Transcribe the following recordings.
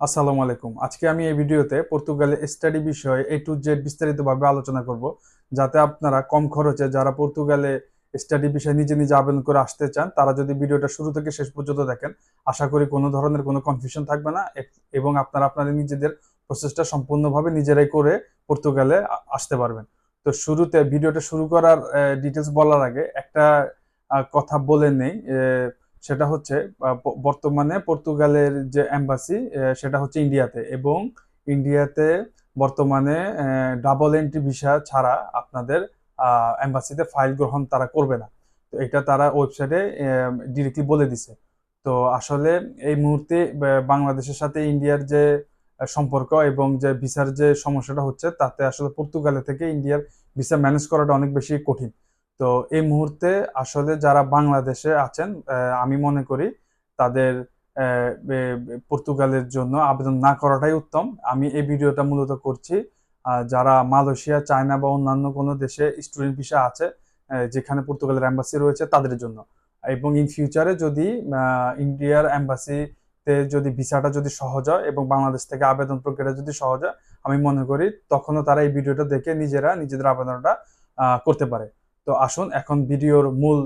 আসসালামু আলাইকুম। আজকে আমি এই ভিডিওতে পর্তুগালের স্টাডি বিষয়ে এ টু জেড বিস্তারিতভাবে আলোচনা করব, যাতে আপনারা কম খরচে যারা পর্তুগালে স্টাডি বিষয়ে নিজে নিজে আবেদন করে আসতে চান, তারা যদি ভিডিওটা শুরু থেকে শেষ পর্যন্ত দেখেন, আশা করি কোনো ধরনের কোনো কনফিউশন থাকবে না এবং আপনারা আপনাদের নিজেদের প্রসেসটা সম্পূর্ণভাবে নিজেরাই করে পর্তুগালে আসতে পারবেন। তো শুরুতে ভিডিওটা শুরু করার ডিটেলস বলার আগে একটা কথা বলে নেই সেটা হচ্ছে বর্তমানে পর্তুগালের যে এম্বাসি সেটা হচ্ছে ইন্ডিয়াতে এবং ইন্ডিয়াতে বর্তমানে ডাবল এন্ট্রি ভিসা ছাড়া আপনাদের এম্বাসিতে ফাইল গ্রহণ তারা করবে না। তো এটা তারা ওয়েবসাইটে ডিরেক্টলি বলে দিছে। তো আসলে এই মুহূর্তে বাংলাদেশের সাথে ইন্ডিয়ার যে সম্পর্ক এবং যে ভিসার যে সমস্যাটা হচ্ছে, তাতে আসলে পর্তুগালে থেকে ইন্ডিয়ার ভিসা ম্যানেজ করাটা অনেক বেশি কঠিন। তো এই মুহূর্তে আসলে যারা বাংলাদেশে আছেন আমি মনে করি তাদের পর্তুগালের জন্য আবেদন না করাটাই উত্তম। আমি এই ভিডিওটা মূলত করছি যারা মালয়েশিয়া, চায়না বা অন্যান্য কোনো দেশে স্টুডেন্ট ভিসা আছে যেখানে পর্তুগালের অ্যাম্বাসি রয়েছে তাদের জন্য। এবং ইন ফিউচারে যদি ইন্ডিয়ার এম্বাসিতে যদি ভিসাটা যদি সহজ হয় এবং বাংলাদেশ থেকে আবেদন প্রক্রিয়া যদি সহজ হয়, আমি মনে করি তখনও তারা এই ভিডিওটা দেখে নিজেরা নিজেদের আবেদনটা করতে পারে। তো আসুন, এখন ভিডিওর মূল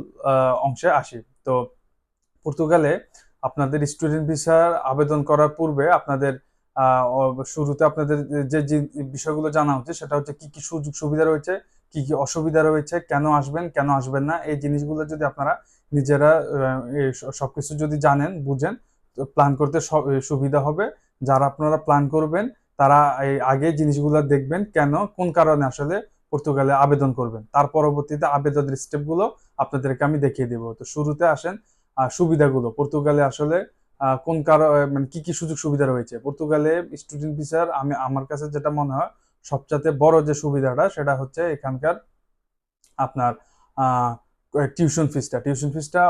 অংশে আসি। তো পর্তুগালে আপনাদের স্টুডেন্ট ভিসার আবেদন করার পূর্বে আপনাদের শুরুতে আপনাদের যে বিষয়গুলো জানা উচিত সেটা হচ্ছে কি কি সুযোগ সুবিধা রয়েছে, কি কি অসুবিধা রয়েছে, কেন আসবেন কেন আসবেন না, এই জিনিসগুলো যদি আপনারা নিজেরা সবকিছু যদি জানেন, বুঝেন, তো প্ল্যান করতে সুবিধা হবে। যারা আপনারা প্ল্যান করবেন, তারা এই আগে জিনিসগুলো দেখবেন, কেন, কোন কারণে আসলে পর্তুগালে আবেদন করবেন। তার পরবর্তীতে আবেদনের স্টেপগুলো আপনাদেরকে আমি দেখিয়ে দেবো। তো শুরুতে আসেন সুবিধাগুলো। পর্তুগালে আসলে কোন কারও মানে কি কি সুযোগ সুবিধা রয়েছে? পর্তুগালে স্টুডেন্ট ভিসার আমি, আমার কাছে যেটা মনে হয়, সবচাইতে বড় যে সুবিধাটা, সেটা হচ্ছে এখানকার আপনার টিউশন ফিসটা টিউশন ফিসটা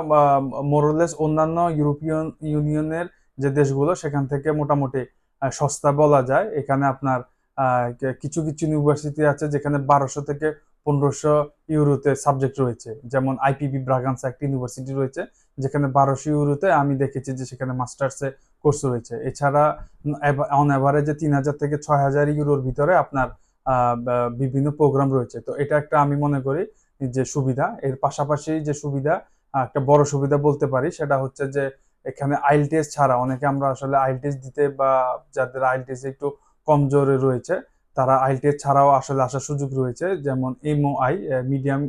মোরলেস অন্যান্য ইউরোপিয়ান ইউনিয়নের যে দেশগুলো, সেখান থেকে মোটামুটি সস্তা বলা যায়। এখানে আপনার কিছু কিছু ইউনিভার্সিটি আছে যেখানে বারোশো থেকে পনেরোশো ইউরোতে সাবজেক্ট রয়েছে। যেমন আইপিবি ব্রাগান্স একটা ইউনিভার্সিটি রয়েছে, যেখানে বারোশো ইউরোতে আমি দেখেছি যে সেখানে মাস্টার্সে কোর্স রয়েছে। এছাড়া অন অ্যাভারেজে তিন হাজার থেকে ছয় হাজার ইউরোর ভিতরে আপনার বিভিন্ন প্রোগ্রাম রয়েছে। তো এটা একটা আমি মনে করি যে সুবিধা। এর পাশাপাশি যে সুবিধা একটা বড় সুবিধা বলতে পারি সেটা হচ্ছে যে এখানে আইএলটিএস ছাড়া অনেকে আমরা আসলে আইএলটিএস দিতে বা যাদের আইএলটিএস একটু কমজোরে রয়েছে। তারা আইএলটিএস ছাড়াও আসলে আসার সুযোগ রয়েছে। যেমন এমওআই মিডিয়াম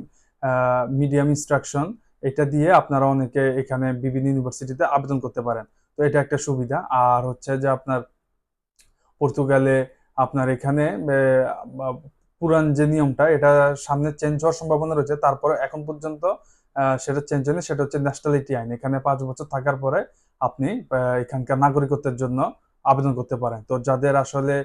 মিডিয়াম ইনস্ট্রাকশন, এটা দিয়ে আপনারা অনেকে এখানে বিভিন্ন ইউনিভার্সিটিতে আবেদন করতে পারেন। তো এটা একটা সুবিধা। আর হচ্ছে যে আপনার পর্তুগালে আপনার এখানে পুরান যে নিয়মটা, এটা সামনে চেঞ্জ হওয়ার সম্ভাবনা রয়েছে। তারপরে এখন পর্যন্ত সেটা চেঞ্জ হয়নি, সেটা হচ্ছে ন্যাশনালিটি আইন। এখানে পাঁচ বছর থাকার পরে আপনি এখানকার নাগরিকত্বের জন্য আবেদন করতে পারেন। তো যাদের আসলে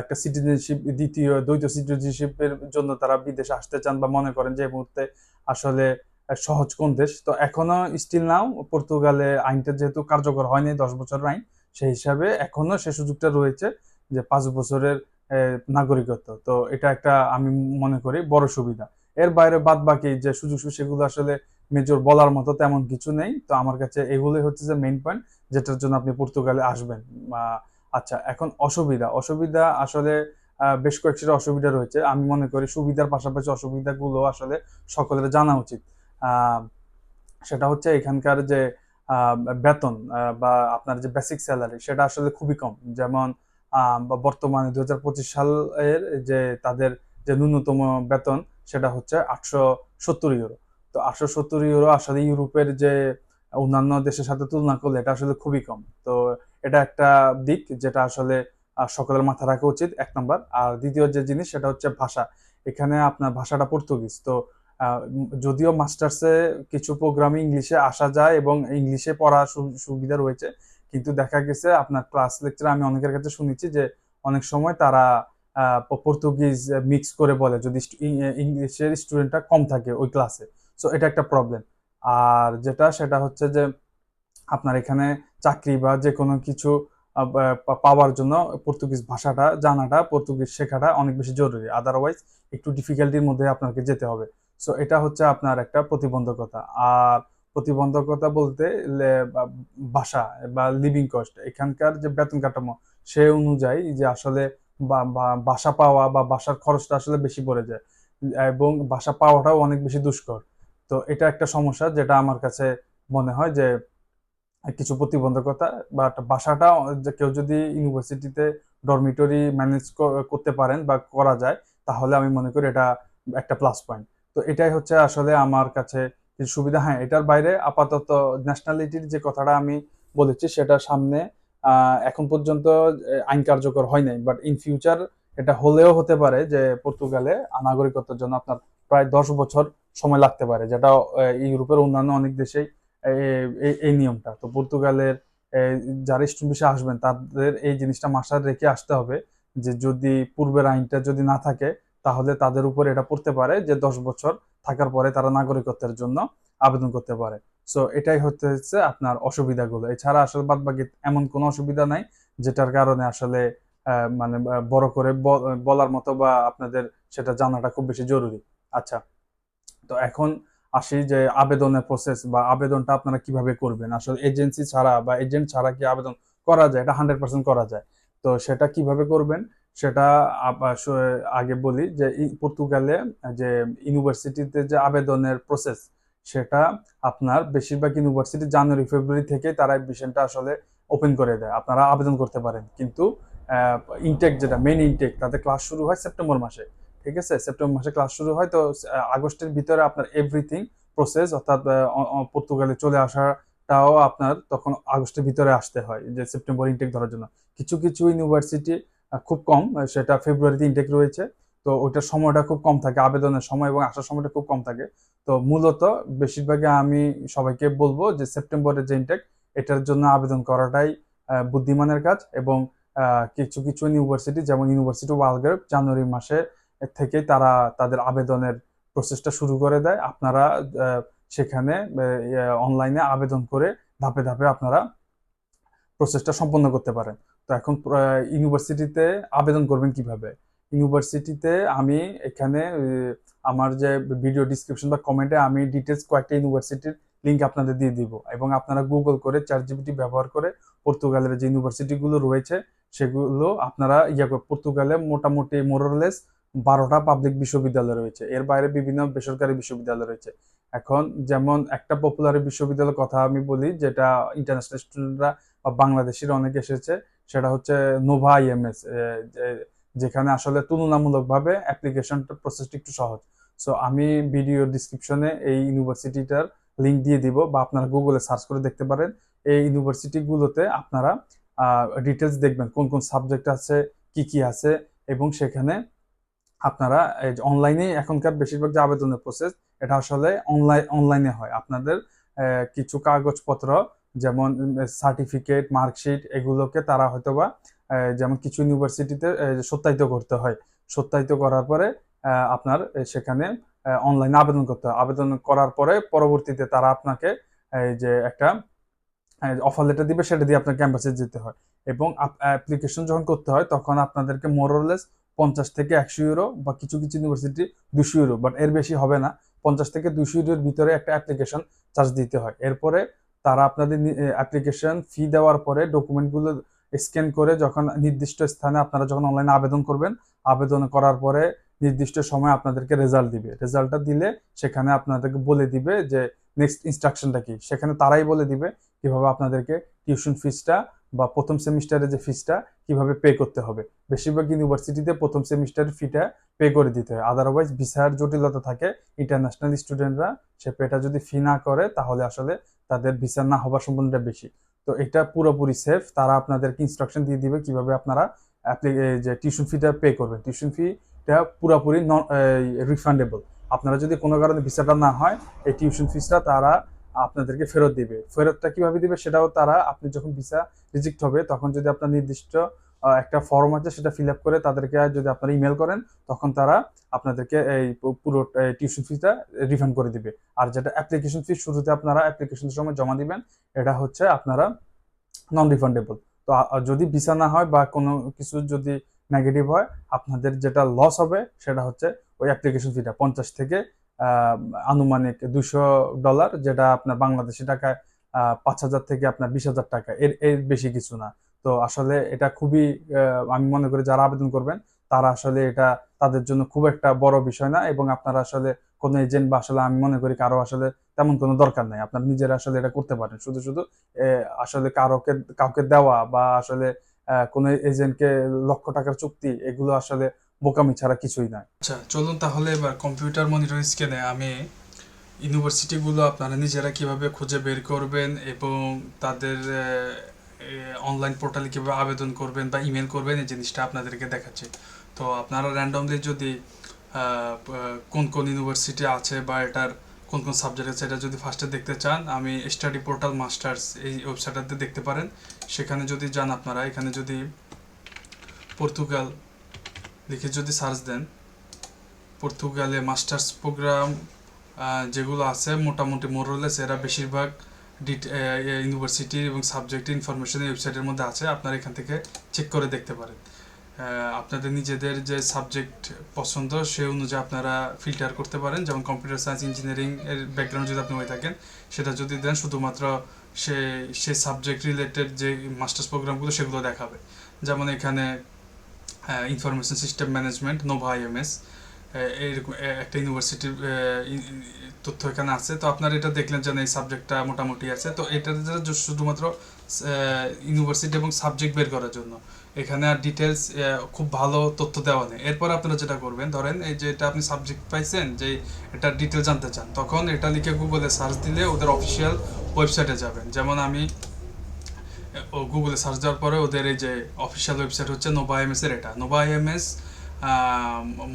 একটা সিটিজেনশিপ দ্বিতীয়, দ্বৈত সিটিজেনশিপের জন্য তারা বিদেশে আসতে চান বা মনে করেন যে মুহূর্তে আসলে সহজ কোন দেশ, তো এখনও স্টিল নাও পর্তুগালে আইনটা যেহেতু কার্যকর হয়নি, দশ বছরের আইন, সেই হিসাবে এখনও সে সুযোগটা রয়েছে যে পাঁচ বছরের নাগরিকত্ব। তো এটা একটা আমি মনে করি বড় সুবিধা। এর বাইরে বাদ বাকি যে সুযোগ সেগুলো আসলে মেজর বলার মতো তেমন কিছু নেই। তো আমার কাছে এগুলোই হচ্ছে যে মেইন পয়েন্ট যেটার জন্য আপনি পর্তুগালে আসবেন। আচ্ছা এখন অসুবিধা। অসুবিধা আসলে বেশ কয়েকটি অসুবিধা রয়েছে। আমি মনে করি সুবিধার পাশাপাশি অসুবিধাগুলো আসলে সকলের জানা উচিত। সেটা হচ্ছে এখানকার যে বেতন বা আপনার যে বেসিক স্যালারি সেটা আসলে খুবই কম। যেমন বর্তমানে দু হাজার পঁচিশ সালের যে তাদের যে ন্যূনতম বেতন সেটা হচ্ছে আটশো সত্তর ইউরো তো আটশো সত্তর ইউরো আসলে ইউরোপের যে অন্যান্য দেশের সাথে তুলনা করলে এটা আসলে খুবই কম। তো এটা একটা দিক যেটা আসলে সকলের মাথায় রাখা উচিত, এক নম্বর। আর দ্বিতীয় যে জিনিস সেটা হচ্ছে ভাষা। এখানে আপনার ভাষাটা পর্তুগিজ। তো যদিও মাস্টার্সে কিছু প্রোগ্রামে ইংলিশে আসা যায় এবং ইংলিশে পড়ার সু- সুবিধা রয়েছে, কিন্তু দেখা গেছে আপনার ক্লাস লেকচার আমি অনেকের কাছে শুনেছি যে অনেক সময় তারা পর্তুগিজ মিক্স করে বলে, যদি ইংলিশের স্টুডেন্টটা কম থাকে ওই ক্লাসে। সো এটা একটা প্রবলেম। আর যেটা সেটা হচ্ছে যে আপনার এখানে চাকরি বা যে কোনো কিছু পাওয়ার জন্য পর্তুগিজ ভাষাটা, জানাটা, পর্তুগিজ শেখাটা অনেক বেশি জরুরি। আদারওয়াইজ একটু ডিফিকাল্টির মধ্যে আপনাকে যেতে হবে। সো এটা হচ্ছে আপনার একটা প্রতিবন্ধকতা। আর প্রতিবন্ধকতা বলতে লে- বা- লিভিং কস্ট এখানকার যে বেতন কাঠামো, সে অনুযায়ী যে আসলে বাসা পাওয়া বা বাসার খরচটা আসলে বেশি পড়ে যায়। এবং বাসা পাওয়াটাও অনেক বেশি দুষ্কর। তো এটা একটা সমস্যা যেটা আমার কাছে মনে হয় যে কিছু প্রতিবন্ধকতা বাট বাসাটা কেউ যদি ইউনিভার্সিটিতে ডরমিটরি ম্যানেজ করতে পারেন বা করা যায়, তাহলে আমি মনে করি এটা একটা প্লাস পয়েন্ট তো এটাই হচ্ছে আসলে আমার কাছে কিছু সুবিধা। হ্যাঁ এটার বাইরে আপাতত ন্যাশনালিটির যে কথাটা আমি বলেছি, সেটা সামনে এখন পর্যন্ত আইন কার্যকর হয় নাই। বাট ইন ফিউচার এটা হলেও হতে পারে যে পর্তুগালে নাগরিকত্বের জন্য আপনার প্রায় দশ বছর সময় লাগতে পারে, যেটা ইউরোপের অন্যান্য অনেক দেশেই এই- নিয়মটা। তো পর্তুগালের যারা স্টুডেন্ট ভিসা আসবেন, তাদের এই জিনিসটা মাসার রেখে আসতে হবে যে যদি পূর্বের আইনটা যদি না থাকে, তাহলে তাদের উপর এটা পড়তে পারে যে দশ বছর থাকার পরে তারা নাগরিকত্বের জন্য আবেদন করতে পারে। সো এটাই হচ্ছে হচ্ছে আপনার অসুবিধাগুলো। এছাড়া আসলে বাদ বাকি এমন কোনো অসুবিধা নাই, যেটার কারণে আসলে মানে বড় করে বলার মতো বা আপনাদের সেটা জানাটা খুব বেশি জরুরি। আচ্ছা। তো এখন আসি যে আবেদনের প্রসেস বা আবেদনটা আপনারা কীভাবে করবেন? আসলে এজেন্সি ছাড়া বা এজেন্ট ছাড়া কি আবেদন করা যায়? এটা হান্ড্রেড পার্সেন্ট করা যায়। তো সেটা কীভাবে করবেন? সেটা আগে বলি যে পর্তুগালে যে ইউনিভার্সিটিতে যে আবেদনের প্রসেস সেটা আপনার বেশিরভাগ ইউনিভার্সিটি জানুয়ারি, ফেব্রুয়ারি থেকে তারা বিষয়টা আসলে ওপেন করে দেয়। আপনারা আবেদন করতে পারেন। কিন্তু ইনটেক যেটা মেন ইনটেক তাতে ক্লাস শুরু হয় সেপ্টেম্বর মাসে। ঠিক আছে? সেপ্টেম্বর মাসে ক্লাস শুরু হয়, তো আগস্টের ভিতরে আপনার এভরিথিং প্রসেস অর্থাৎ পর্তুগালে চলে আসাটাও আপনার তখন আগস্টের ভিতরে আসতে হয়, যে সেপ্টেম্বর ইনটেক ধরার জন্য। কিছু কিছু ইউনিভার্সিটি খুব কম সেটা ফেব্রুয়ারিতে ইনটেক রয়েছে, তো ওইটার সময়টা খুব কম থাকে, আবেদনের সময় এবং আসার সময়টা খুব কম থাকে। তো মূলত বেশিরভাগই আমি সবাইকে বলব যে সেপ্টেম্বরের যে ইনটেক এটার জন্য আবেদন করাটাই বুদ্ধিমানের কাজ এবং কিছু কিছু ইউনিভার্সিটি যেমন ইউনিভার্সিটি আলগার্ভ জানুয়ারি মাসে থেকেই তারা তাদের আবেদনের প্রসেসটা শুরু করে দেয়। আপনারা সেখানে অনলাইনে আবেদন করে ধাপে ধাপে আপনারা প্রসেসটা সম্পন্ন করতে পারেন। তো এখন ইউনিভার্সিটিতে আবেদন করবেন কীভাবে? ইউনিভার্সিটিতে আমি এখানে আমার যে ভিডিও ডিসক্রিপশন বা কমেন্টে আমি ডিটেলস কয়েকটা ইউনিভার্সিটির লিঙ্ক আপনাদের দিয়ে দিব এবং আপনারা গুগল করে চ্যাট জিপিটি ব্যবহার করে পর্তুগালের যে ইউনিভার্সিটিগুলো রয়েছে, সেগুলো আপনারা ইয়া পর্তুগালে মোটামুটি মোরলেস বারোটা পাবলিক বিশ্ববিদ্যালয় রয়েছে। এর বাইরে বিভিন্ন বেসরকারি বিশ্ববিদ্যালয় রয়েছে। এখন যেমন একটা পপুলার বিশ্ববিদ্যালয়ের কথা আমি বলি, যেটা ইন্টারন্যাশনাল স্টুডেন্টরা বা বাংলাদেশের অনেকে এসেছে, সেটা হচ্ছে নোভা আইএমএস যেখানে আসলে তুলনামূলকভাবে অ্যাপ্লিকেশন প্রসেসটা একটু সহজ। সো আমি ভিডিও ডিসক্রিপশনে এই ইউনিভার্সিটিটার লিঙ্ক দিয়ে দিব বা আপনারা গুগলে সার্চ করে দেখতে পারেন। এই ইউনিভার্সিটিগুলোতে আপনারা ডিটেলস দেখবেন, কোন কোন সাবজেক্ট আছে, কি কি আছে, এবং সেখানে আপনারা অনলাইনে এখনকার বেশিরভাগ যে আবেদনের প্রসেস এটা আসলে অনলাইন অনলাইনে হয়। আপনাদের কিছু কাগজপত্র, যেমন সার্টিফিকেট মার্কশিট এগুলোকে তারা হয়তোবা যেমন কিছু ইউনিভার্সিটিতে সত্যায়িত করতে হয়। সত্যায়িত করার পরে আপনার সেখানে অনলাইনে আবেদন করতে হয়। আবেদন করার পরে পরবর্তীতে তারা আপনাকে এই যে একটা অফার লেটার দিবে, সেটা দিয়ে আপনার ক্যাম্পাসে যেতে হয়। এবং অ্যাপ্লিকেশন যখন করতে হয়, তখন আপনাদেরকে মোরলেস পঞ্চাশ থেকে একশো ইউরো বা কিছু কিছু ইউনিভার্সিটি দুশো ইউরো বাট এর বেশি হবে না। পঞ্চাশ থেকে দুশো ইউরোর ভিতরে একটা অ্যাপ্লিকেশন চার্জ দিতে হয়। এরপরে তারা আপনাদের অ্যাপ্লিকেশন ফি দেওয়ার পরে ডকুমেন্টগুলো স্ক্যান করে যখন নির্দিষ্ট স্থানে আপনারা যখন অনলাইনে আবেদন করবেন, আবেদন করার পরে নির্দিষ্ট সময় আপনাদেরকে রেজাল্ট দিবে। রেজাল্টটা দিলে সেখানে আপনাদেরকে বলে দিবে যে নেক্সট ইনস্ট্রাকশনটা কি। সেখানে তারাই বলে দিবে কীভাবে আপনাদেরকে টিউশন ফিসটা বা প্রথম সেমিস্টারের যে ফিসটা কীভাবে পে করতে হবে? বেশিরভাগ ইউনিভার্সিটিতে প্রথম সেমিস্টারের ফিটা পে করে দিতে হয়। আদারওয়াইজ ভিসার জটিলতা থাকে। ইন্টারন্যাশনাল স্টুডেন্টরা সে পেটা যদি ফি না করে, তাহলে আসলে তাদের ভিসা না হবার সম্ভাবনাটা বেশি। তো এটা পুরোপুরি সেফ তারা আপনাদেরকে ইনস্ট্রাকশন দিয়ে দিবে কীভাবে আপনারা যে টিউশন ফিটা পে করবেন। টিউশন ফিটা পুরোপুরি নন রিফান্ডেবল আপনারা যদি কোনো কারণে ভিসাটা না হয়, এই টিউশন ফিসটা তারা আপনাদেরকে ফেরত দিবে। ফেরতটা কীভাবে দিবে সেটাও তারা, আপনি যখন ভিসা রিজেক্ট হবে, তখন যদি আপনার নির্দিষ্ট একটা ফর্ম আছে সেটা ফিল আপ করে তাদেরকে যদি আপনারা ইমেল করেন, তখন তারা আপনাদেরকে এই পুরো টিউশন ফিটা রিফান্ড করে দিবে। আর যেটা অ্যাপ্লিকেশন ফি শুরুতে আপনারা অ্যাপ্লিকেশন সময় জমা দিবেন, এটা হচ্ছে আপনারা নন রিফান্ডেবল তো যদি ভিসা না হয় বা কোনো কিছু যদি নেগেটিভ হয়, আপনাদের যেটা লস হবে, সেটা হচ্ছে ওই অ্যাপ্লিকেশন ফিটা পঞ্চাশ থেকে আনুমানিক দুশো ডলার, যেটা আপনার বাংলাদেশি টাকায় পাঁচ হাজার থেকে আপনার বিশ হাজার টাকা। এর এর বেশি কিছু না। তো আসলে এটা খুবই আমি মনে করি যারা আবেদন করবেন, তারা আসলে এটা তাদের জন্য খুব একটা বড় বিষয় না এবং আপনারা আসলে কোনো এজেন্ট বা আসলে আমি মনে করি কারও আসলে তেমন কোনো দরকার নাই। আপনার নিজেরা আসলে এটা করতে পারেন। শুধু শুধু আসলে কারোকে, কাউকে দেওয়া বা আসলে কোনো এজেন্টকে লক্ষ টাকার চুক্তি, এগুলো আসলে বোকামি ছাড়া কিছুই নয় আচ্ছা চলুন তাহলে এবার কম্পিউটার মনিটর স্ক্রিনে আমি ইউনিভার্সিটিগুলো আপনারা নিজেরা কীভাবে খুঁজে বের করবেন এবং তাদের অনলাইন পোর্টালে কীভাবে আবেদন করবেন বা ইমেল করবেন, এই জিনিসটা আপনাদেরকে দেখাচ্ছে। তো আপনারা র্যান্ডমলি যদি কোন কোন ইউনিভার্সিটি আছে বা এটার কোন কোন সাবজেক্ট আছে, এটা যদি ফার্স্টে দেখতে চান, আমি স্টাডি পোর্টাল মাস্টার্স এই ওয়েবসাইটটাতে দেখতে পারেন। সেখানে যদি যান আপনারা, এখানে যদি পর্তুগাল লিখে যদি সার্চ দেন, পর্তুগালে মাস্টার্স প্রোগ্রাম যেগুলো আছে, মোটামুটি মোরলেস এরা বেশিরভাগ ইউনিভার্সিটি এবং সাবজেক্ট ইনফরমেশন ওয়েবসাইটের মধ্যে আছে, আপনারা এখান থেকে চেক করে দেখতে পারেন। আপনাদের নিজেদের যে সাবজেক্ট পছন্দ সেই অনুযায়ী আপনারা ফিল্টার করতে পারেন। যেমন কম্পিউটার সায়েন্স ইঞ্জিনিয়ারিং এর ব্যাকগ্রাউন্ড যদি আপনি হয়ে থাকেন, সেটা যদি দেন, শুধুমাত্র সে সে সাবজেক্ট রিলেটেড যে মাস্টার্স প্রোগ্রামগুলো সেগুলো দেখাবে। যেমন এখানে information system management Nova IMS এইরকম এ- একটা ইউনিভার্সিটির তথ্য এখানে আছে। তো আপনারা এটা দেখলেন যে এই সাবজেক্টটা মোটামুটি আছে। তো এটা শুধুমাত্র ইউনিভার্সিটি এবং সাবজেক্ট বের করার জন্য। এখানে আর ডিটেলস খুব ভালো তথ্য দেওয়া নেই। এরপর আপনারা যেটা করবেন, ধরেন এই যে এটা আপনি সাবজেক্ট পাইছেন, যে এটা ডিটেল জানতে চান, তখন এটা লিখে গুগলে সার্চ দিলে ওদের অফিসিয়াল ওয়েবসাইটে যাবেন। যেমন আমি ও গুগলে সার্চ দেওয়ার পরে ওদের এই যে অফিসিয়াল ওয়েবসাইট হচ্ছে নোভা আইএমএস এর এটা। নোভা আইএমএস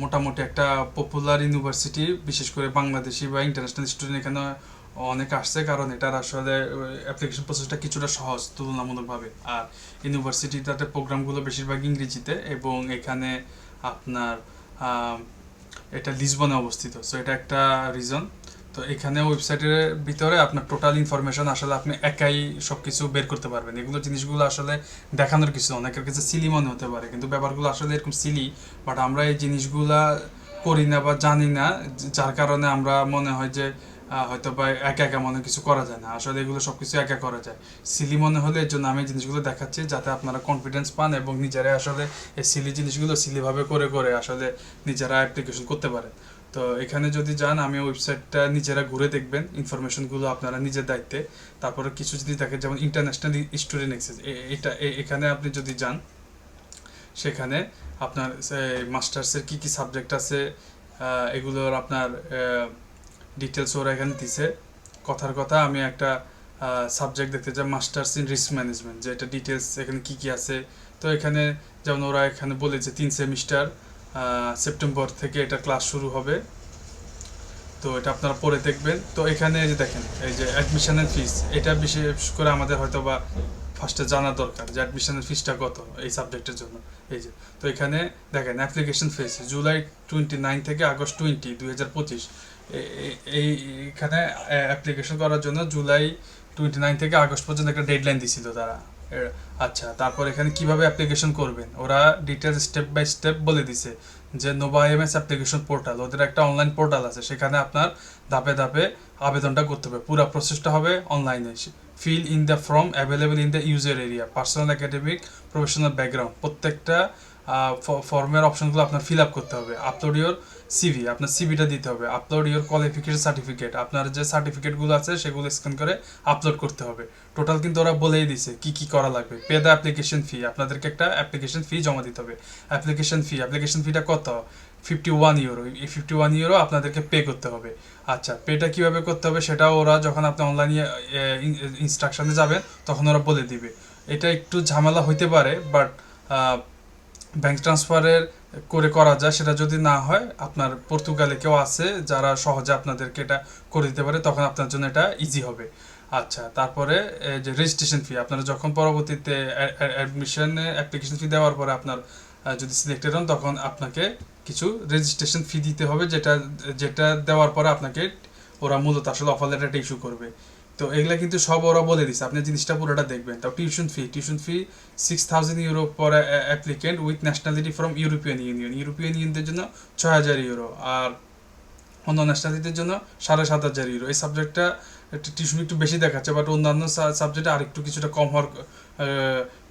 মোটামুটি একটা পপুলার ইউনিভার্সিটি বিশেষ করে বাংলাদেশি বা ইন্টারন্যাশনাল স্টুডেন্ট এখানে অনেক আসছে, কারণ এটার আসলে অ্যাপ্লিকেশন প্রসেসটা কিছুটা সহজ তুলনামূলকভাবে। আর ইউনিভার্সিটিটাতে প্রোগ্রামগুলো বেশিরভাগ ইংরেজিতে এবং এখানে আপনার এটা লিসবনে অবস্থিত। সো এটা একটা রিজন তো এখানে ওয়েবসাইটের ভিতরে আপনার টোটাল ইনফরমেশন আসলে আপনি একাই সব কিছু বের করতে পারবেন। এগুলো জিনিসগুলো আসলে দেখানোর কিছু অনেকের কাছে সিলি মনে হতে পারে, কিন্তু ব্যাপারগুলো আসলে এরকম সিলি বাট আমরা এই জিনিসগুলা করি না বা জানি না, যার কারণে আমরা মনে হয় যে হয়তো বা একা একা মনে কিছু করা যায় না। আসলে এগুলো সব কিছু একা করা যায়। সিলি মনে হলে এর জন্য আমি জিনিসগুলো দেখাচ্ছি যাতে আপনারা কনফিডেন্স পান এবং নিজেরাই আসলে এই সিলি জিনিসগুলো সিলিভাবে করে করে আসলে নিজেরা অ্যাপ্লিকেশন করতে পারেন। তো এখানে যদি যান, আমি ওয়েবসাইটটা নিজেরা ঘুরে দেখবেন ইনফরমেশনগুলো আপনারা নিজের দায়িত্বে। তারপরে কিছু যদি দেখেন যেমন ইন্টারন্যাশনাল স্টুডেন্ট এক্সেস এটা এখানে আপনি যদি যান, সেখানে আপনার মাস্টার্সের কি কি সাবজেক্ট আছে এগুলোর আপনার ডিটেলস ওরা এখানে দিছে। কথার কথা, আমি একটা সাবজেক্ট দেখতে চাই মাস্টার্স ইন রিস্ক ম্যানেজমেন্ট যে এটা ডিটেলস এখানে কি কি আছে। তো এখানে যেমন ওরা এখানে বলেছে তিন সেমিস্টার সেপ্টেম্বর থেকে এটা ক্লাস শুরু হবে। তো এটা আপনারা পরে দেখবেন। তো এখানে যে দেখেন, এই যে অ্যাডমিশনের ফিস এটা বিশেষ করে আমাদের হয়তো বা ফার্স্টে জানা দরকার যে অ্যাডমিশনের ফিসটা কত এই সাবজেক্টের জন্য। এই যে, তো এখানে দেখেন application fees July twenty nine থেকে আগস্ট টোয়েন্টি দুই হাজার পঁচিশ। এই, এখানে অ্যাপ্লিকেশন করার জন্য জুলাই টোয়েন্টি নাইন থেকে আগস্ট পর্যন্ত একটা ডেডলাইন দিছিল তারা। আচ্ছা তারপর এখানে কীভাবে অ্যাপ্লিকেশন করবেন? ওরা ডিটেলস স্টেপ বাই স্টেপ বলে দিছে যে নোভা এমএস অ্যাপ্লিকেশন পোর্টাল ওদের একটা অনলাইন পোর্টাল আছে, সেখানে আপনার ধাপে ধাপে আবেদনটা করতে হবে। পুরো প্রসেসটা হবে অনলাইনে fill in the form available in the user area personal academic professional background প্রত্যেকটা ফর্মের অপশনগুলো আপনার ফিল আপ করতে হবে। আপলোড ইউর সিভি আপনার সিভিটা দিতে হবে। আপলোড ইউর কোয়ালিফিকেশন সার্টিফিকেট আপনার যে সার্টিফিকেটগুলো আছে, সেগুলো স্ক্যান করে আপলোড করতে হবে। টোটাল কিন্তু ওরা বলেই দিছে কি কি করা লাগবে। পে দ্য অ্যাপ্লিকেশন ফি আপনাদেরকে একটা অ্যাপ্লিকেশন ফি জমা দিতে হবে। অ্যাপ্লিকেশন ফি অ্যাপ্লিকেশন ফিটা কত? ফিফটি ওয়ান ইউরো এই ফিফটি ওয়ান ইউরো আপনাদেরকে পে করতে হবে। আচ্ছা পেটা কীভাবে করতে হবে সেটাও ওরা যখন আপনি অনলাইনে ইনস্ট্রাকশনে যাবেন, তখন ওরা বলে দিবে। এটা একটু ঝামেলা হইতে পারে বাট ব্যাংক ট্রান্সফারের করে করা যায়, সেটা যদি না হয়, আপনার পর্তুগালে কেউ আছে, যারা সহজে আপনাদেরকে এটা করে দিতে পারে, তখন আপনার জন্য এটা ইজি হবে। আচ্ছা তারপরে যে রেজিস্ট্রেশন ফি আপনারা যখন পরবর্তীতে অ্যাডমিশনে অ্যাপ্লিকেশন ফি দেওয়ার পরে আপনার যদি সিলেক্টেড হন, তখন আপনাকে কিছু রেজিস্ট্রেশন ফি দিতে হবে, যেটা যেটা দেওয়ার পরে আপনাকে ওরা মূলত আসলে অফার লেটারটা ইস্যু করবে। তো এগুলা কিন্তু সব ওরা বলে দিচ্ছে আপনি জিনিসটা পুরোটা দেখবেন। তাও tuition fee tuition fee six thousand euro per applicant with nationality from European Union European ইউনিয়নদের জন্য ছয় হাজার ইউরো আর অন্য ন্যাশনালিটির জন্য সাড়ে সাত হাজার ইউরো এই সাবজেক্টটা একটু টিউশন একটু বেশি দেখাচ্ছে বাট অন্যান্য সাবজেক্টে আরেকটু কিছুটা কম হওয়ার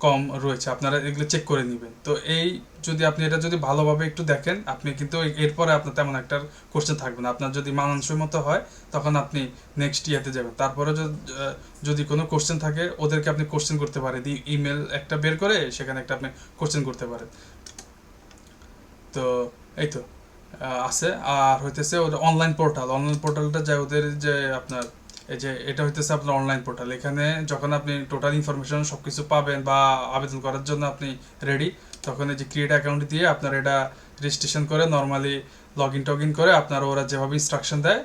কম রয়েছে। আপনারা এগুলো চেক করে নেবেন। তো এই যদি আপনি এটা যদি ভালোভাবে একটু দেখেন, আপনি কিন্তু এরপরে আপনার তেমন একটা কোশ্চেন থাকবে না। আপনার যদি মানানসই মতো হয়, তখন আপনি নেক্সট ইয়াতে যাবেন। তারপরে যদি কোনো কোশ্চেন থাকে, ওদেরকে আপনি কোশ্চেন করতে পারেন। ইমেল একটা বের করে, সেখানে একটা আপনি কোশ্চেন করতে পারেন। তো এই তো আছে। আর হইতেছে ওদের অনলাইন পোর্টাল অনলাইন পোর্টালটা যায় ওদের যে আপনার এই যে এটা হইতেছে আপনার অনলাইন পোর্টাল এখানে যখন আপনি টোটাল ইনফরমেশন সব কিছু পাবেন বা আবেদন করার জন্য আপনি রেডি তখন এই যে ক্রিয়েট অ্যাকাউন্ট দিয়ে আপনার এটা রেজিস্ট্রেশন করে নর্মালি লগ ইন টগ ইন করে আপনার ওরা যেভাবে ইনস্ট্রাকশন দেয়,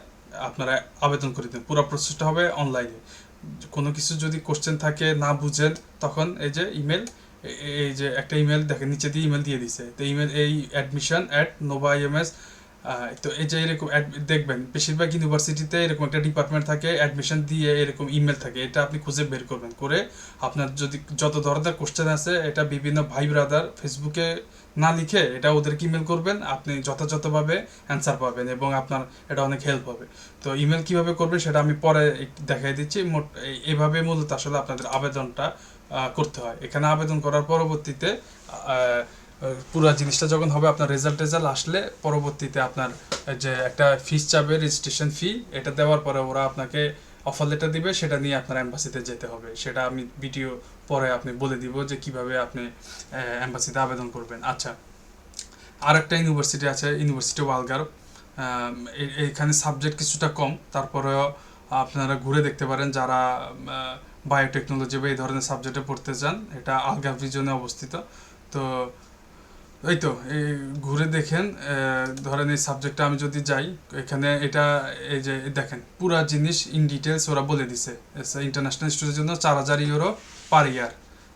আপনারা আবেদন করে দিন পুরো প্রসেসটা হবে অনলাইনে কোনো কিছু যদি কোশ্চেন থাকে, না বুঝেন, তখন এই যে ইমেল এই যে একটা ইমেল দেখেন নিচে দিয়ে ইমেল দিয়ে দিছে। তো ইমেল এই অ্যাডমিশন অ্যাট নোভা এমএস তো এই যে এরকম দেখবেন, বেশিরভাগ ইউনিভার্সিটিতে এরকম একটা ডিপার্টমেন্ট থাকে অ্যাডমিশন দিয়ে এরকম ইমেল থাকে, এটা আপনি খুঁজে বের করবেন। করে আপনার যদি যত ধরনের কোশ্চেন আছে, এটা বিভিন্ন ভাই ব্রাদার ফেসবুকে না লিখে এটা ওদেরকে ইমেল করবেন, আপনি যথাযথভাবে অ্যান্সার পাবেন এবং আপনার এটা অনেক হেল্প হবে। তো ইমেল কীভাবে করবেন সেটা আমি পরে দেখাই দিচ্ছি। মোট এভাবে মূলত আসলে আপনাদের আবেদনটা করতে হয়। এখানে আবেদন করার পরবর্তীতে পুরো জিনিসটা যখন হবে, আপনার রেজাল্ট রেজাল্ট আসলে পরবর্তীতে আপনার যে একটা ফিস চাবে রেজিস্ট্রেশন ফি এটা দেওয়ার পরে ওরা আপনাকে অফার লেটার দিবে, সেটা নিয়ে আপনার অ্যাম্বাসিতে যেতে হবে। সেটা আমি ভিডিও পরে আপনি বলে দিব যে কীভাবে আপনি অ্যাম্বাসিতে আবেদন করবেন। আচ্ছা আর একটা ইউনিভার্সিটি আছে ইউনিভার্সিটি ওয়ালগার এখানে সাবজেক্ট কিছুটা কম, তারপরেও আপনারা ঘুরে দেখতে পারেন যারা বায়োটেকনোলজি বা এই ধরনের সাবজেক্টে পড়তে চান। এটা আলগাভ রিজনে অবস্থিত। তো এই তো, এই ঘুরে দেখেন ধরেন এই সাবজেক্টটা আমি যদি যাই, এখানে এটা, এই যে, দেখেন, পুরা জিনিস ইন ডিটেলস ওরা বলে দিছে। ইন্টারন্যাশনাল স্টুডেন্টের জন্য চার হাজার ইউরো পার ইয়ার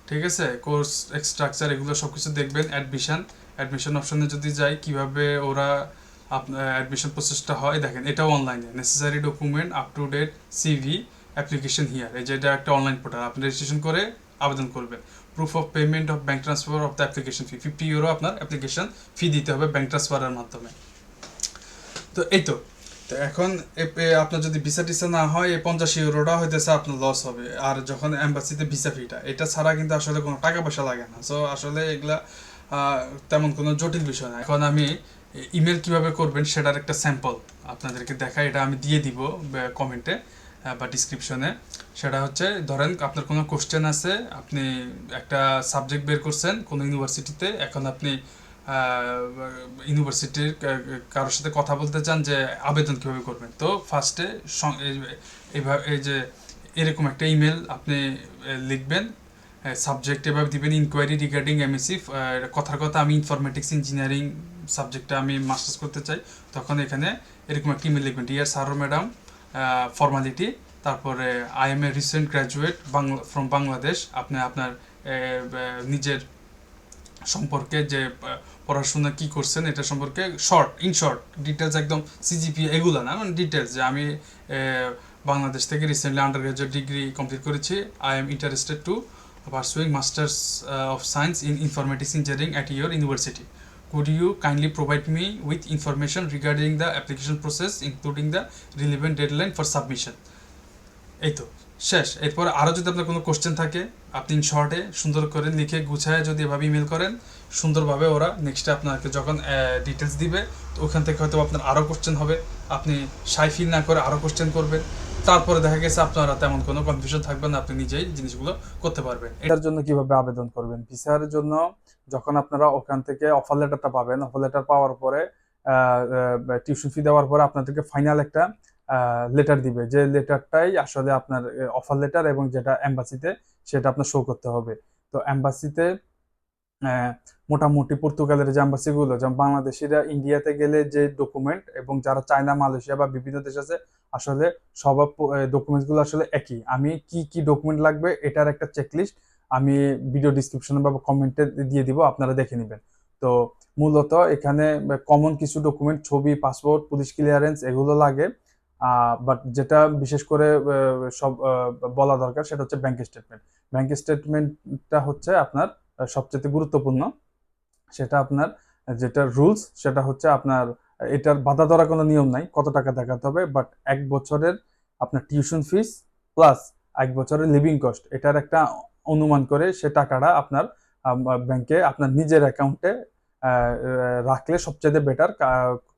ঠিক আছে? কোর্স স্ট্রাকচার এগুলো সব কিছু দেখবেন অ্যাডমিশন অ্যাডমিশন অপশনে যদি যাই, কীভাবে ওরা অ্যাডমিশন প্রসেসটা হয়, দেখেন এটাও অনলাইনে necessary document up to date CV application here এই যে এটা একটা অনলাইন পোর্টাল আপনি রেজিস্ট্রেশন করে আবেদন করবেন। Proof of payment of bank transfer of the application fee fifty euro আপনার অ্যাপ্লিকেশন ফি দিতে হবে ব্যাঙ্ক ট্রান্সফারের মাধ্যমে। তো এই তো। তো এখন আপনার যদি ভিসা টিসা না হয় এই পঞ্চাশ ইউরোটা হইতেছে আপনার লস হবে। আর যখন এম্বাসিতে ভিসা ফিটা এটা ছাড়া কিন্তু আসলে কোনো টাকা পয়সা লাগে না। সো আসলে এগুলা তেমন কোনো জটিল বিষয় না। এখন আমি ইমেল কীভাবে করবেন সেটার একটা স্যাম্পল আপনাদেরকে দেখাই। এটা আমি দিয়ে দিব কমেন্টে বা ডিসক্রিপশনে সেটা হচ্ছে, ধরেন আপনার কোনো কোশ্চেন আছে, আপনি একটা সাবজেক্ট বের করছেন কোনো ইউনিভার্সিটিতে এখন আপনি ইউনিভার্সিটির কারোর সাথে কথা বলতে চান যে আবেদন কীভাবে করবেন? তো ফার্স্টে এইভাবে এই যে এরকম একটা ইমেল আপনি লিখবেন সাবজেক্ট এভাবে দিবেন ইনকোয়ারি রিগার্ডিং এমএসসি কথার কথা আমি ইনফরমেটিক্স ইঞ্জিনিয়ারিং সাবজেক্টটা আমি মাস্টার্স করতে চাই, তখন এখানে এরকম একটা ইমেল লিখবেন ডিয়ার স্যার ম্যাডাম ফর্মালিটি তারপরে I am a recent graduate Bangla from Bangladesh আপনি আপনার নিজের সম্পর্কে যে পড়াশোনা কি করছেন, এটা সম্পর্কে শর্ট ইন শর্ট ডিটেলস একদম সিজিপি এগুলো না মানে ডিটেলস যে আমি বাংলাদেশ থেকে recently undergraduate degree complete করেছি I am interested to pursuing masters of science in in Informatics Engineering your university. Could you kindly provide me with information regarding the application process, including the relevant deadline for submission? এই তো শেষ। এরপর আরও যদি আপনার কোনো question থাকে আপনি শর্টে সুন্দর করে লিখে গুছায় যদি এভাবে ইমেল করেন সুন্দরভাবে ওরা নেক্সটে আপনাকে যখন ডিটেলস দিবে তো ওখান থেকে হয়তো আপনার আরও কোশ্চেন হবে। আপনি সাই ফিল না করে আরও কোশ্চেন করবেন। তারপরে দেখা গেছে আপনারা তেমন কোনো কনফিউশন থাকবে না, আপনি নিজেই জিনিসগুলো করতে পারবেন। এটার জন্য কীভাবে আবেদন করবেন? ভিসার জন্য যখন আপনারা ওখান থেকে অফার লেটারটা পাবেন অফার লেটার পাওয়ার পরে টিউশন ফি দেওয়ার পরে আপনাদেরকে ফাইনাল একটা লেটার দিবে। যে লেটারটাই আসলে আপনার অফার লেটার এবং যেটা এম্বাসিতে সেটা আপনার শো করতে হবে। তো এম্বাসিতে মোটামুটি পর্তুগালের যে এম্বাসিগুলো যেমন বাংলাদেশিরা ইন্ডিয়াতে গেলে যে ডকুমেন্ট এবং যারা চায়না মালয়েশিয়া বা বিভিন্ন দেশ আছে, আসলে সব ডকুমেন্টসগুলো আসলে একই। আমি কি কি ডকুমেন্ট লাগবে এটার একটা চেকলিস্ট আমি ভিডিও ডিসক্রিপশনে বা কমেন্টে দিয়ে দিব, আপনারা দেখে নেবেন। তো মূলত এখানে কমন কিছু ডকুমেন্ট ছবি পাসপোর্ট পুলিশ ক্লিয়ারেন্স এগুলো লাগে। বাট যেটা বিশেষ করে সব বলা দরকার সেটা হচ্ছে ব্যাংক স্টেটমেন্ট ব্যাংক স্টেটমেন্টটা হচ্ছে আপনার সবচেয়ে গুরুত্বপূর্ণ, সেটা আপনার যেটা রুলস, সেটা হচ্ছে আপনার, এটার বাধা ধরা কোনো নিয়ম নাই, কত টাকা দেখাতে হবে বাট এক বছরের আপনার টিউশন ফিস প্লাস এক বছরের লিভিং কস্ট এটার একটা অনুমান করে সে টাকাটা আপনার ব্যাংকে আপনার নিজের অ্যাকাউন্টে রাখলে সবচেয়ে বেটার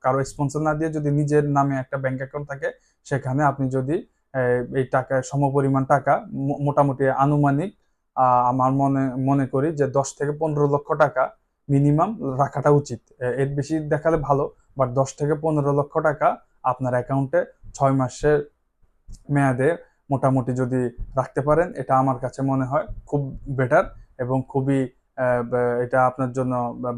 কারও স্পন্সর না দিয়ে যদি নিজের নামে একটা ব্যাংক অ্যাকাউন্ট থাকে, সেখানে আপনি যদি এই টাকা সমপরিমাণ টাকা মোটামুটি আনুমানিক আমার মনে মনে করি যে দশ থেকে পনেরো লক্ষ টাকা মিনিমাম রাখাটা উচিত। এর বেশি দেখালে ভালো বাট দশ থেকে পনেরো লক্ষ টাকা আপনার অ্যাকাউন্টে ছয় মাসের মেয়াদে মোটামুটি যদি রাখতে পারেন, এটা আমার কাছে মনে হয় খুব বেটার এবং খুবই এটা আপনার জন্য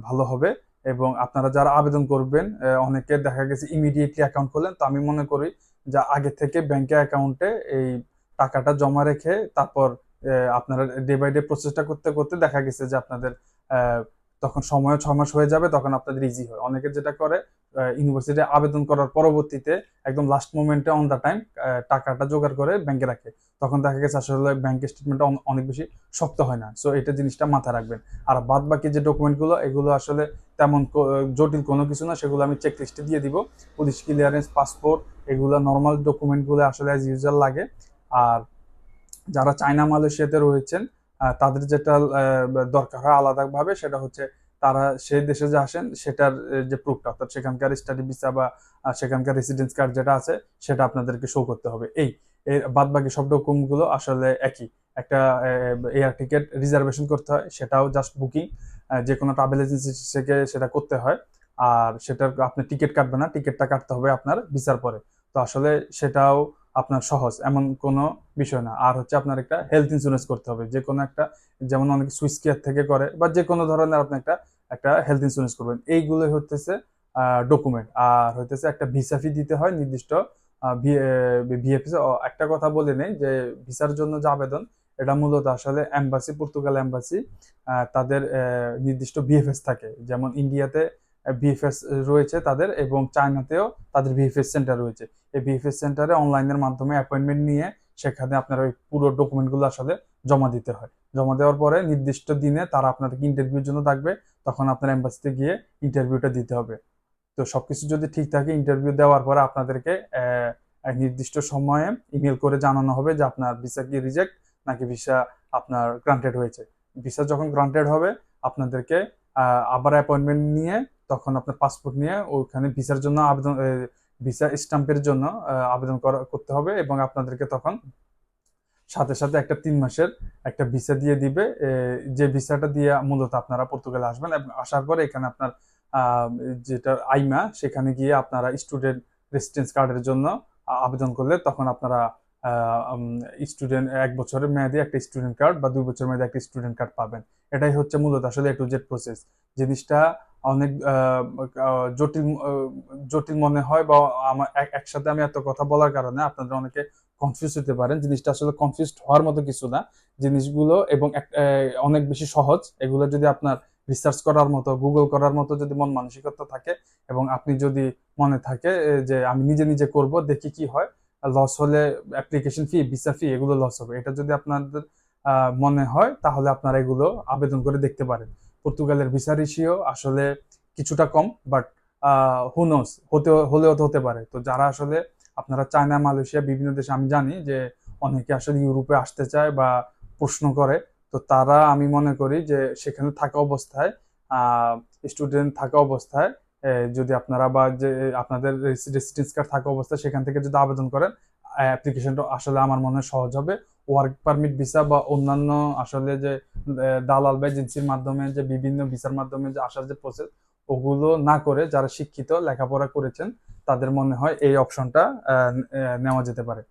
ভালো হবে এবং আপনারা যারা আবেদন করবেন অনেকে দেখা গেছে ইমিডিয়েটলি অ্যাকাউন্ট খোলেন, তো আমি মনে করি যে আগে থেকে ব্যাংকে অ্যাকাউন্টে এই টাকাটা জমা রেখে তারপর আপনারা ডে বাই ডে প্রসেসটা করতে করতে দেখা গেছে যে আপনাদের তখন সময় ছ মাস হয়ে যাবে, তখন আপনাদের ইজি হয়। অনেকে যেটা করে ইউনিভার্সিটি আবেদন করার পরবর্তীতে একদম লাস্ট মোমেন্টে অন দ্য টাইম টাকাটা জোগাড় করে ব্যাংকে রাখে। তখন দেখা গেছে আসলে ব্যাংকের স্টেটমেন্টটা অনেক বেশি শক্ত হয় না। সো এটা জিনিসটা মাথায় রাখবেন। আর বাদ বাকি যে ডকুমেন্টগুলো এগুলো আসলে তেমন জটিল কোনো কিছু না, সেগুলো আমি চেক লিস্টে দিয়ে দিব। পুলিশ ক্লিয়ারেন্স পাসপোর্ট এগুলো নর্মাল ডকুমেন্টগুলো আসলে অ্যাজ ইউজুয়াল লাগে। আর যারা চায়না, মালয়েশিয়াতে রয়েছেন তাদের যেটা দরকার হয় আলাদাভাবে সেটা হচ্ছে তারা সেই দেশে যে আসেন, সেটার যে প্রুফটা অর্থাৎ সেখানকার স্টাডি ভিসা বা সেখানকার রেসিডেন্স কার্ড যেটা আছে, সেটা আপনাদেরকে শো করতে হবে। এই, এর বাদ বাকি সব ডকুমেন্টগুলো আসলে একই। একটা এয়ার টিকিট রিজার্ভেশন করতে হয়, সেটাও জাস্ট বুকিং যে কোনো ট্রাভেল এজেন্সি থেকে সেটা করতে হয়। আর সেটার, আপনি টিকিট কাটবে না টিকিটটা কাটতে হবে আপনার ভিসার পরে। তো আসলে সেটাও আপনার সহজ, এমন কোনো বিষয় না। আর হচ্ছে আপনার একটা হেলথ ইন্স্যুরেন্স করতে হবে। যে কোনো একটা, যেমন অনেক সুইস কেয়ার থেকে করে, বা যে কোনো ধরনের আপনি একটা একটা হেলথ ইন্স্যুরেন্স করবেন। এইগুলোই হতেছে ডকুমেন্ট আর হইতেছে একটা ভিসা ফি দিতে হয়, নির্দিষ্ট ভিএফিস একটা কথা বলে নেই যে ভিসার জন্য যে আবেদন, এটা মূলত আসলে এম্বাসি পর্তুগাল এম্বাসি তাদের নির্দিষ্ট বিএফএস থাকে। যেমন ইন্ডিয়াতে বিএফএস রয়েছে তাদের এবং চায়নাতেও তাদের বিএফএস সেন্টার রয়েছে। এই বিএফএস সেন্টারে অনলাইনের মাধ্যমে অ্যাপয়েন্টমেন্ট নিয়ে সেখানে আপনার ওই পুরো ডকুমেন্টগুলো আসলে জমা দিতে হয়। জমা দেওয়ার পরে নির্দিষ্ট দিনে তারা আপনাদেরকে ইন্টারভিউর জন্য থাকবে তখন আপনার এম্বাসিতে গিয়ে ইন্টারভিউটা দিতে হবে। তো সব কিছু যদি ঠিক থাকে ইন্টারভিউ দেওয়ার পরে আপনাদেরকে নির্দিষ্ট সময়ে ইমেল করে জানানো হবে যে আপনার ভিসা কি রিজেক্ট নাকি ভিসা আপনার গ্রান্টেড হয়েছে। ভিসা যখন গ্রান্টেড হবে, আপনাদেরকে আবার অ্যাপয়েন্টমেন্ট নিয়ে তখন আপনার পাসপোর্ট নিয়ে ওখানে ভিসার জন্য আবেদন ভিসা স্টাম্পের জন্য আবেদন করা, করতে হবে এবং আপনাদেরকে তখন সাথে সাথে একটা তিন মাসের একটা ভিসা দিয়ে দিবে। যে ভিসাটা দিয়ে মূলত আপনারা পর্তুগালে আসবেন এবং আসার পরে এখানে আপনার যেটা আইমা, সেখানে গিয়ে আপনারা স্টুডেন্ট রেসিডেন্স কার্ডের জন্য আবেদন করলে তখন আপনারা স্টুডেন্ট এক বছরের মেয়াদে একটা স্টুডেন্ট কার্ড বা দুই বছর মেয়াদে একটা স্টুডেন্ট কার্ড পাবেন। এটাই হচ্ছে মূলত আসলে এ টু জেড প্রসেস জিনিসটা অনেক জটিল জটিল মনে হয় বা আমার এক- একসাথে আমি এত কথা বলার কারণে আপনাদের অনেকে কনফিউজ হতে পারেন। জিনিসটা আসলে কনফিউজ হওয়ার মতো কিছু না। জিনিসগুলো এবং অনেক বেশি সহজ। এগুলো যদি আপনার রিসার্চ করার মতো গুগল করার মতো যদি মন মানসিকতা থাকে এবং আপনি যদি মনে থাকে যে আমি নিজে নিজে করব, দেখি কি হয় লস হলে অ্যাপ্লিকেশন ফি ভিসা ফি এগুলো লস হবে। এটা যদি আপনাদের মনে হয়, তাহলে আপনারা এগুলো আবেদন করে দেখতে পারেন। পর্তুগালের ভিসা রেশিও আসলে কিছুটা কম বাট হুনোস হতে, হলেও তো হতে পারে। তো যারা আসলে আপনারা চায়না, মালয়েশিয়া, বিভিন্ন দেশে, আমি জানি যে অনেকে আসলে ইউরোপে আসতে চায় বা প্রশ্ন করে, তো তারা আমি মনে করি যে সেখানে থাকা অবস্থায় স্টুডেন্ট থাকা অবস্থায় যদি আপনারা বা যে আপনাদের রেসিডেন্স কার্ড থাকা অবস্থায় সেখান থেকে যদি আবেদন করেন অ্যাপ্লিকেশনটা আসলে আমার মনে হয় সহজ হবে। ওয়ার্ক পারমিট ভিসা বা অন্যান্য আসলে যে দালাল বা এজেন্সির মাধ্যমে যে, বিভিন্ন ভিসার মাধ্যমে যে, আসার যে প্রসেস ওগুলো না করে যারা শিক্ষিত, লেখাপড়া করেছেন, তাদের মনে হয় এই অপশনটা নেওয়া যেতে পারে।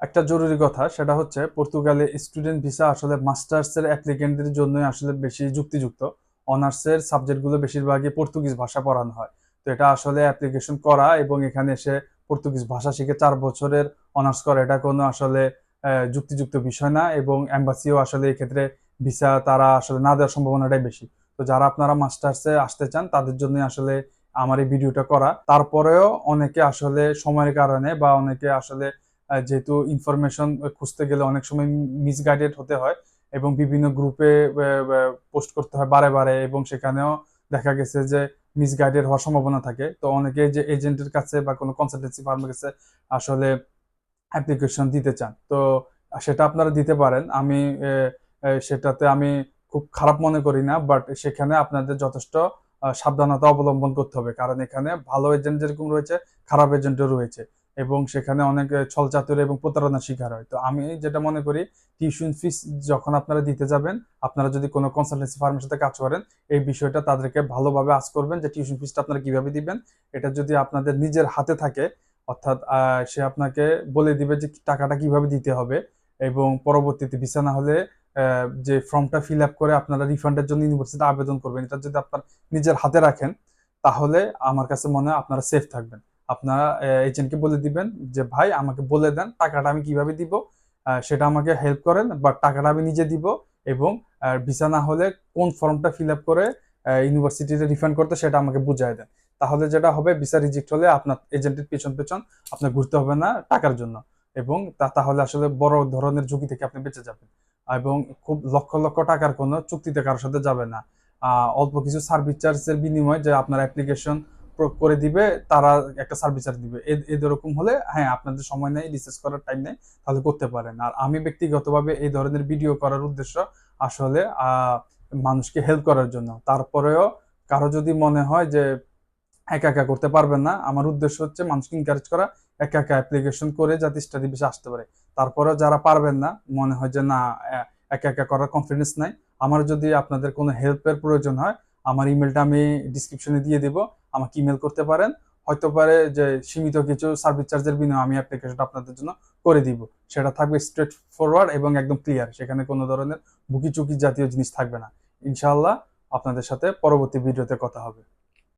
একটা জরুরি কথা, সেটা হচ্ছে পর্তুগালে স্টুডেন্ট ভিসা আসলে মাস্টার্সের অ্যাপ্লিকেন্টদের জন্যই আসলে বেশি যুক্তিযুক্ত। অনার্সের সাবজেক্টগুলো বেশিরভাগই পর্তুগিজ ভাষা পড়ানো হয়। তো এটা আসলে অ্যাপ্লিকেশন করা এবং এখানে এসে পর্তুগিজ ভাষা শিখে চার বছরের অনার্স করা, এটা কোনো আসলে যুক্তিযুক্ত বিষয় না এবং এম্বাসিও আসলে এক্ষেত্রে ভিসা তারা আসলে না দেওয়ার সম্ভাবনাটাই বেশি। তো যারা আপনারা মাস্টার্সে আসতে চান, তাদের জন্য আসলে আমার এই ভিডিওটা করা। তারপরেও অনেকে আসলে সময়ের কারণে বা অনেকে আসলে যেহেতু ইনফরমেশন খুঁজতে গেলে অনেক সময় মিসগাইডেড হতে হয় এবং বিভিন্ন গ্রুপে পোস্ট করতে হয় বারে বারে এবং সেখানেও দেখা গেছে যে মিসগাইডেড হওয়ার সম্ভাবনা থাকে। তো অনেকে যে এজেন্টের কাছে বা কোনো কনসালটেন্সি ফার্মের কাছে আসলে অ্যাপ্লিকেশন দিতে চান। তো সেটা আপনারা দিতে পারেন। আমি সেটাতে আমি খুব খারাপ মনে করি না বাট সেখানে আপনাদের যথেষ্ট সাবধানতা অবলম্বন করতে হবে। কারণ এখানে ভালো এজেন্ট যেরকম রয়েছে, খারাপ এজেন্টও রয়েছে। এবং সেখানে অনেক ছলচাতুর এবং প্রতারণার শিকার হয়। তো আমি যেটা মনে করি, টিউশন ফিস যখন আপনারা দিতে যাবেন, আপনারা যদি কোনো কনসালটেন্সি ফার্মের সাথে কাজ করেন, এই বিষয়টা তাদেরকে ভালোভাবে আজ করবেন যে টিউশন ফিসটা আপনারা কীভাবে দিবেন। এটা যদি আপনাদের নিজের হাতে থাকে, অর্থাৎ সে আপনাকে বলে দিবে যে টাকাটা কীভাবে দিতে হবে এবং পরবর্তীতে ভিসা না হলে যে ফর্মটা ফিল আপ করে আপনারা রিফান্ডের জন্য ইউনিভার্সিটি আবেদন করবেন। এটা যদি আপনার নিজের হাতে রাখেন, তাহলে আমার কাছে মনে হয় আপনারা সেফ থাকবেন। আপনারা এজেন্টকে বলে দিবেন যে, ভাই, আমাকে বলে দেন টাকাটা আমি কীভাবে দিব। সেটা আমাকে হেল্প করেন, বা টাকাটা আমি নিজে দিব এবং ভিসা না হলে কোন ফর্মটা ফিল আপ করে ইউনিভার্সিটিতে রিফান্ড করতে সেটা আমাকে বুঝাই দেন। তাহলে যেটা হবে ভিসা রিজেক্ট হলে আপনার এজেন্টের পেছন পেছন আপনার ঘুরতে হবে না টাকার জন্য এবং তা, তাহলে আসলে বড় ধরনের ঝুঁকি থেকে আপনি বেঁচে যাবেন এবং খুব লক্ষ লক্ষ টাকার কোনো চুক্তিতে কারোর সাথে যাবে না। অল্প কিছু সার্ভিস চার্জের বিনিময়ে যে আপনার অ্যাপ্লিকেশন করে দিবে, তারা একটা সার্ভিস চার্জ দিবে। এরকম হলে হ্যাঁ আপনাদের সময় নেই রিসার্চ করার টাইম নেই, তাহলে করতে পারেন। আর আমি ব্যক্তিগতভাবে এই ধরনের ভিডিও করার উদ্দেশ্য আসলে মানুষকে হেল্প করার জন্য। তারপরেও কারও যদি মনে হয় যে একা একা করতে পারবেন না, আমার উদ্দেশ্য হচ্ছে মানুষকে এনকারেজ করা, একা একা অ্যাপ্লিকেশন করে যাতে স্টাডি বেশি আসতে পারে। তারপরেও যারা পারবেন না, মনে হয় যে না একা একা করার কনফিডেন্স নাই। আমার যদি আপনাদের কোনো হেল্পের প্রয়োজন হয় আমার ইমেলটা আমি ডিসক্রিপশনে দিয়ে দেবো, আমাকে ইমেল করতে পারেন। হয়তো পারে যে সীমিত কিছু সার্ভিস চার্জের বিনিময়ে আমি অ্যাপ্লিকেশনটা আপনাদের জন্য করে দিব। সেটা থাকবে স্ট্রেট ফরওয়ার্ড এবং একদম ক্লিয়ার সেখানে কোনো ধরনের বুকি চুকি জাতীয় জিনিস থাকবে না। ইনশাআল্লাহ আপনাদের সাথে পরবর্তী ভিডিওতে কথা হবে।